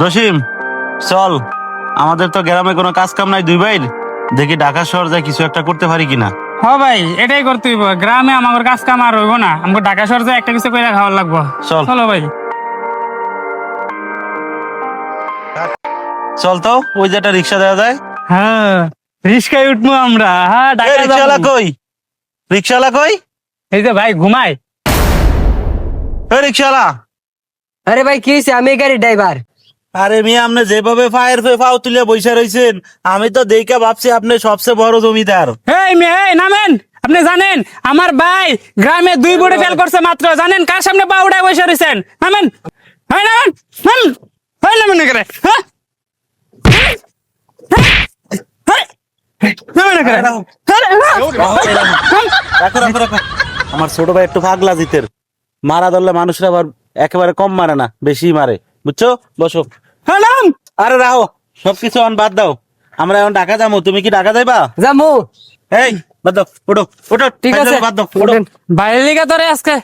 জসিম চল। আমাদের তো গ্রামে কোনো কাজ কাম নাই দুই ভাইর দেখি ঢাকা শহর যায় কিছু একটা করতে পারি কিনা। হ ভাই এটাই করতে হইব। গ্রামে আমার কাজ কাম আর হইব না। আমাকে ঢাকা শহর যায় একটা কিছু করে খাওয়ার লাগবো। চল। চলো ভাই। চল তো ওই যে একটা রিক্সা দেওয়া যায়। হ্যাঁ রিস্কায় উঠবো আমরা। হ্যাঁ ঢাকা রিক্সাওয়ালা। কই? রিক্সাওয়ালা কই? এই যে ভাই ঘুমাই রিক্সাওয়ালা। আরে ভাই কি হয়েছে আমি গাড়ি ড্রাইভার আরে মেয়ে আপনি যেভাবে ফায়ার ফে ফাও তুলে বসে রয়েছেন আমি তো দেখে ভাবছি আপনি সবচেয়ে বড় জমিদার। এই মেয়ে এই নামেন আপনি জানেন আমার ভাই গ্রামে দুই বুড়ে ফেল করছে মাত্র জানেন কার সামনে পা উড়ায় বসে রয়েছেন নামেন এই নামেন নাম নামেন হ্যাঁ? নামেন করে। হ্যাঁ। আমার ছোট ভাই একটু ভাগলা জিতের। মারা ধরলে মানুষরা আবার একেবারে কম মারে না বেশি মারে। বুঝছ? বসো। হ্যাঁ, আরে রাহো সবকিছু অন বাদ দাও। আমরা এখন ঢাকা যাব তুমি কি ঢাকা যাইবা? জামু এই বাদ দাও ওঠো ওঠো ঠিক আছে। বাদ দাও ওঠো। বাইরের লিগা তোরে আজকে।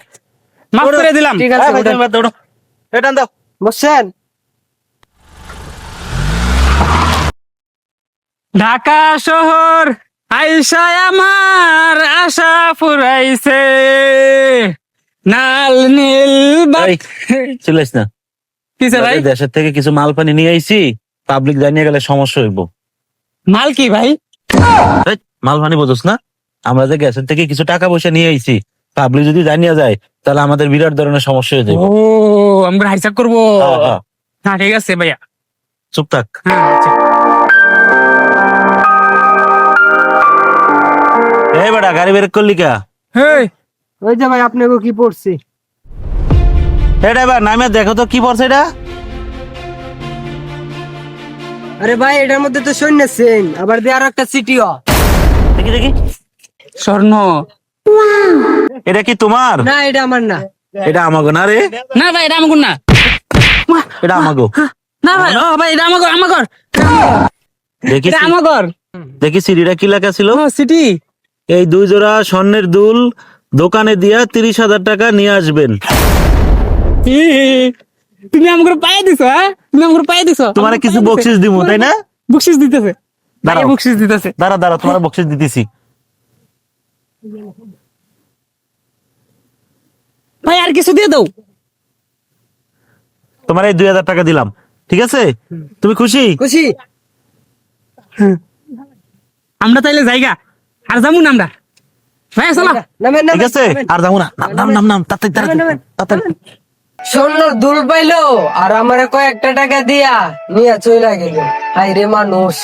মাফ করে দিলাম। ঠিক আছে হ্যাঁ, বাদ দাও ওঠো। এটা দাও। বসছেন ঢাকা শহর আইসায় আমার আশা ফুরাইছে। নাল নীল চলিস না। কিসে ভাই? দেশের থেকে কিছু মাল পানি নিয়ে আইছি পাবলিক জানিয়ে গেলে সমস্যা হইব। মাল কি ভাই? মাল পানি বোঝস না? আমরা যে গ্যাসের থেকে কিছু টাকা পয়সা নিয়ে আইছি পাবলিক যদি জানিয়ে যায় তাহলে আমাদের বিরাট ধরনের সমস্যা হয়ে যাবে ও আমরা হাইসাব করব? হ্যাঁ, হ্যাঁ, হ্যাঁ ঠিক আছে ভাইয়া। চুপ থাক। হ্যাঁ আচ্ছা। এই বেটা গাড়ি বের করলি কা? হেই, ওই যে ভাই আপনাকে কি পড়ছি? এটা এবার নামে দেখো তো কি পড়ছে এটা? আরে ভাই এটার মধ্যে তো সৈন্য সেন আবার দিয়ে আরও একটা সিটিও। দেখি দেখি। স্বর্ণ। এটা কি তোমার? না এটা আমার না। এটা আমাগো না রে। না ভাই এটা না। এটা আমাগো। না ভাই ও ভাই এটা দেখি এটা দেখি সিঁড়িটা কি লেখা ছিল? সিটি। এই দুই জোড়া স্বর্ণের দুল দোকানে দিয়া তিরিশ হাজার টাকা নিয়ে আসবেন। তুমি আমাকে পায়ে দিছো হ্যাঁ? তুমি আমাকে পায়ে দিছো। তোমার কিছু বকশিস দিব তাই না? বকশিস দিতেছে। ভাই বকশিস দিতেছে। দাঁড়া দাঁড়া তোমার বকশিস দিতেছি। ভাই আর কিছু দিয়ে দাও। তোমার এই দুই হাজার টাকা দিলাম ঠিক আছে? তুমি খুশি? খুশি। আমরা তাইলে জায়গা আর যাব না আমরা। ঠিক আছে? আর যাব না। নাম নাম নাম তাড়াতাড়ি তাড়াতাড়ি। স্বর্ণ দুল পাইলো আর আমার কয়েকটা টাকা দিয়া নিয়ে চইলা গেল। হাই রে মানুষ।